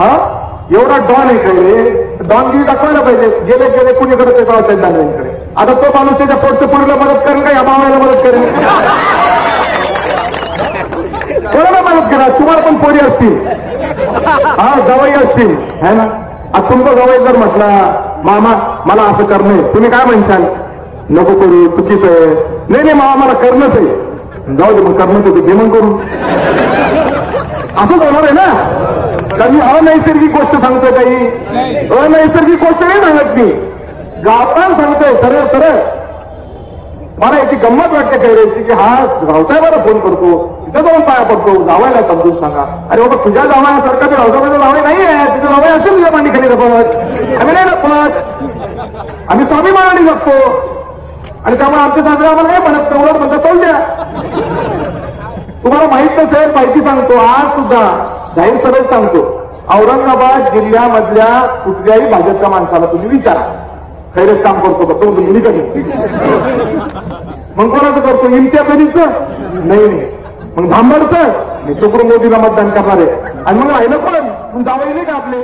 हा? एवढा डॉन आहे काय रे डॉनगिरी दाखवायला पाहिजे? गेले गेले कुणीकडे ते बाळासाहेब दानवेंकडे आता तो माणूस त्याच्या पोटचं पुरीला मदत करेल का? या मावळ्याला मदत करेल? कोणाला मदत करा तुम्हाला पण पोरी असतील. हा जवाई असतील. है ना? आता तुमचा जवाई जर म्हटला मामा मला असं करणं तुम्ही काय म्हणशाल? नको करू चुकीचं आहे. नाही नाही मामा मला करणंच आहे. जाऊ दे मग करणंच आहे ते मग करू असंच होणार आहे ना? तर मी अनैसर्गिक गोष्ट सांगतोय काही अनैसर्गिक गोष्ट नाही सांगत मी. गावरान सांगतोय सरळ सरळ. मला याची गंमत वाटते कैऱ्याची की हा रावसाहेबाला फोन करतो. तिथं जाऊन पाया पडतो. जावायला समजून सांगा. अरे बाबा तुझ्या जावायासारखा ते रावसाहेबाचा जावाय नाही आहे तुझं जावाय असेल तुझ्या मांडी खाली लपवत. आम्ही नाही लपवत. आम्ही स्वाभिमानाने जगतो. आणि त्यामुळे आमचे सासरे आम्हाला नाही म्हणत. तेवढं म्हणतात चालू द्या. तुम्हाला माहीत नसेल माहिती सांगतो. आज सुद्धा जाहीर सरळ सांगतो औरंगाबाद जिल्ह्यामधल्या कुठल्याही भाजपच्या माणसाला तुम्ही विचारा. खैरच काम करतो का? तो तुम्ही कधी? मग कोणाचं करतो? इम्तियाज अलीचं नाही नाही. मग झांबडचं? मी मोदीला मतदान करणार आहे. आणि मग राहिलं पण मग जावं नाही का आपले?